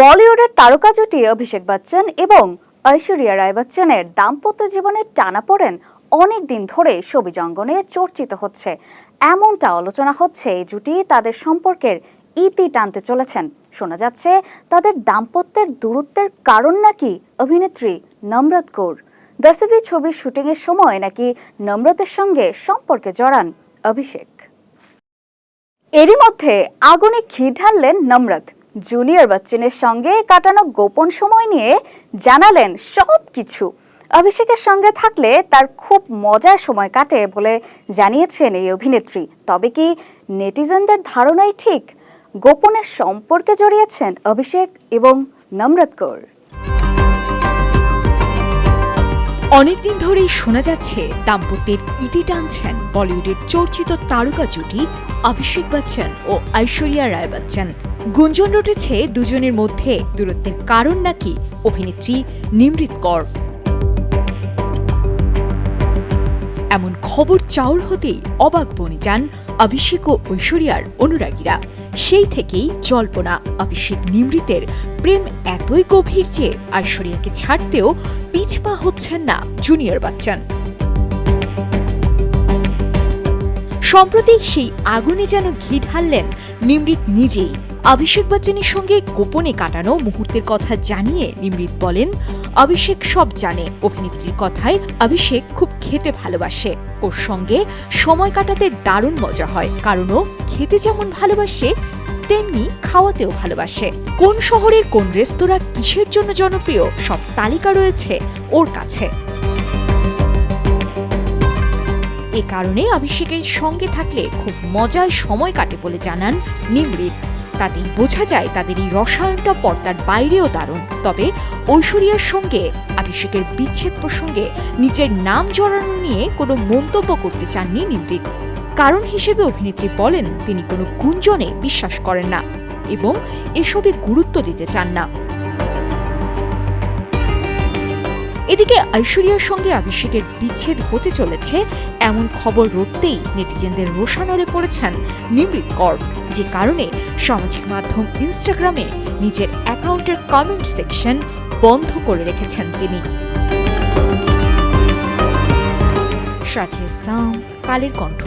বলিউডের তারকা জুটি অভিষেক বচ্চন এবং ঐশ্বরিয়া রায় বচ্চনের দাম্পত্য জীবনের টানাপোড়েন অনেক দিন ধরে ছবি অঙ্গনে চর্চিত হচ্ছে। এমনটা আলোচনা হচ্ছে এই জুটি তাদের সম্পর্কের ইতি টানতে চলেছেন। শোনা যাচ্ছে তাদের দাম্পত্যের দূরত্বের কারণ নাকি অভিনেত্রী নম্রত কৌর। দসবি ছবির শুটিংয়ের সময় নাকি নম্রতের সঙ্গে সম্পর্কে জড়ান অভিষেক। এরই মধ্যে আগুনে ঘি ঢাললেন নম্রত। জুনিয়র বচ্চনের সঙ্গে কাটানো গোপন সময় নিয়ে জানালেন সব কিছু অভিষেকের সঙ্গে থাকলে তার খুব মজার সময় কাটে বলে জানিয়েছেন এই অভিনেত্রী। তবে কি নেটিজেনদের ধারণাই ঠিক? গোপনের সম্পর্কে জড়িয়েছেন অভিষেক এবং নম্রত কৌর। অনেকদিন ধরেই শোনা যাচ্ছে দাম্পত্যের ইতি টানছেন বলিউডের চর্চিত তারকা জুটি অভিষেক বচ্চন ও ঐশ্বরিয়া রায় বচ্চন। গুঞ্জন রটেছে দুজনের মধ্যে দূরত্বের কারণ নাকি অভিনেত্রী নিমৃত কর। এমন খবর চাউর হতেই অবাক বনে যান অভিষেক ও ঐশ্বরিয়ার অনুরাগীরা। সেই থেকেই জল্পনা, অভিষেক নিমৃতের প্রেম এতই গভীর যে ঐশ্বরিয়াকে ছাড়তেও পিছপা হচ্ছেন না জুনিয়র বাচ্চান। সম্প্রতি সেই আগুনে যেন ঘি ঢাললেন নিমৃত নিজেই। অভিষেক বচ্চনের সঙ্গে গোপনে কাটানো মুহূর্তের কথা জানিয়ে নিমৃত বলেন, অভিষেক সব জানে। অভিনেত্রীর কথায় অভিষেক খুব খেতে ভালোবাসে। ওর সঙ্গে সময় কাটাতে দারুণ মজা হয়। কারণ ও খেতে যেমন ভালোবাসে, তেমনি খাওয়াতেও ভালোবাসে। কোন শহরের কোন রেস্তোরাঁ কিসের জন্য জনপ্রিয় সব তালিকা রয়েছে ওর কাছে। এ কারণে অভিষেকের সঙ্গে থাকলে খুব মজার সময় কাটে বলে জানান নিমৃত তাতেই বোঝা যায় তাদের এই রসায়নটা পর্দার বাইরেও দারুণ। তবে ঐশ্বরিয়ার সঙ্গে অভিষেকের বিচ্ছেদ প্রসঙ্গে নিজের নাম জড়ানো নিয়ে কোনো মন্তব্য করতে চাননি নিমৃত কারণ হিসেবে অভিনেত্রী বলেন, তিনি কোনো গুঞ্জনে বিশ্বাস করেন না এবং এসবে গুরুত্ব দিতে চান না। এদিকে ঐশ্বরিয়ার সঙ্গে অভিষেকের বিচ্ছেদ হতে চলেছে, এমন খবর রটতেই নেটিজেনদের রোষানলে পড়েছেন নিমৃত কর যে কারণে সামাজিক মাধ্যম ইনস্টাগ্রামে নিজের অ্যাকাউন্টের কমেন্ট সেকশন বন্ধ করে রেখেছেন তিনি। সাথে ইসলাম, কালের কণ্ঠ।